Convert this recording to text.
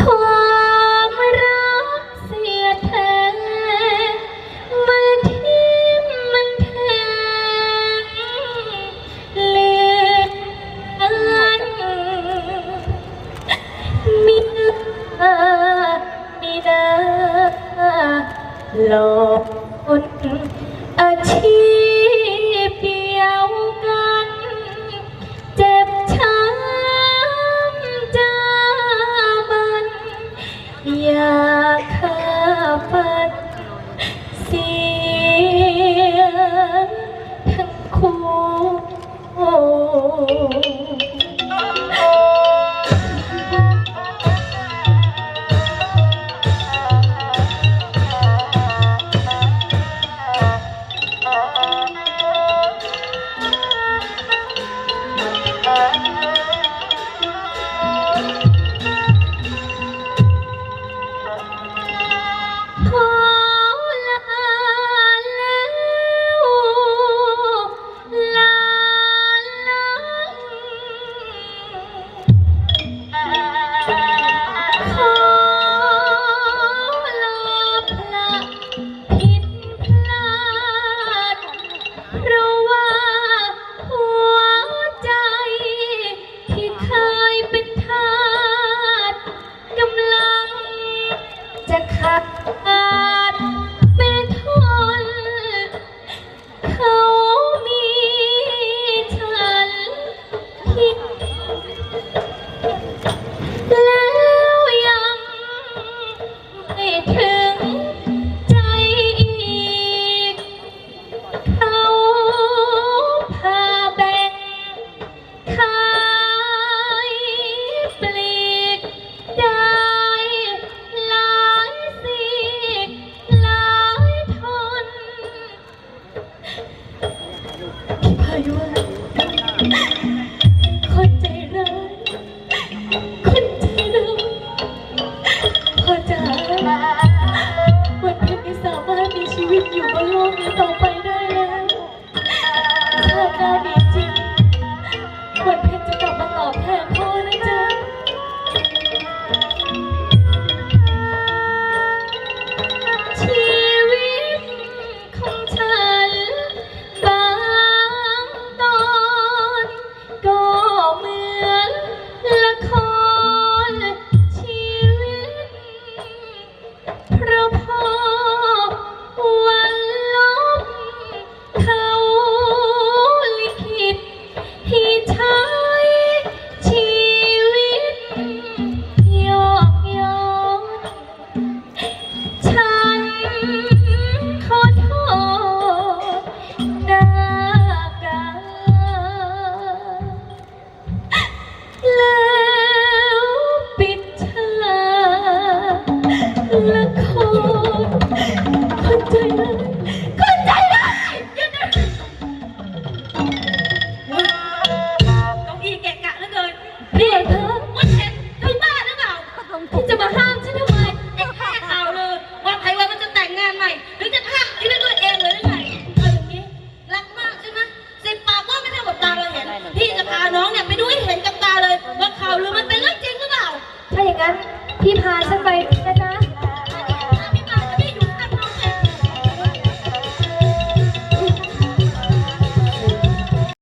ความรักเสียแท้มาทิ่มันแทงเลืออนมิอามินาหลอกคนอาชีพ เธอไป ที่พาฉันไป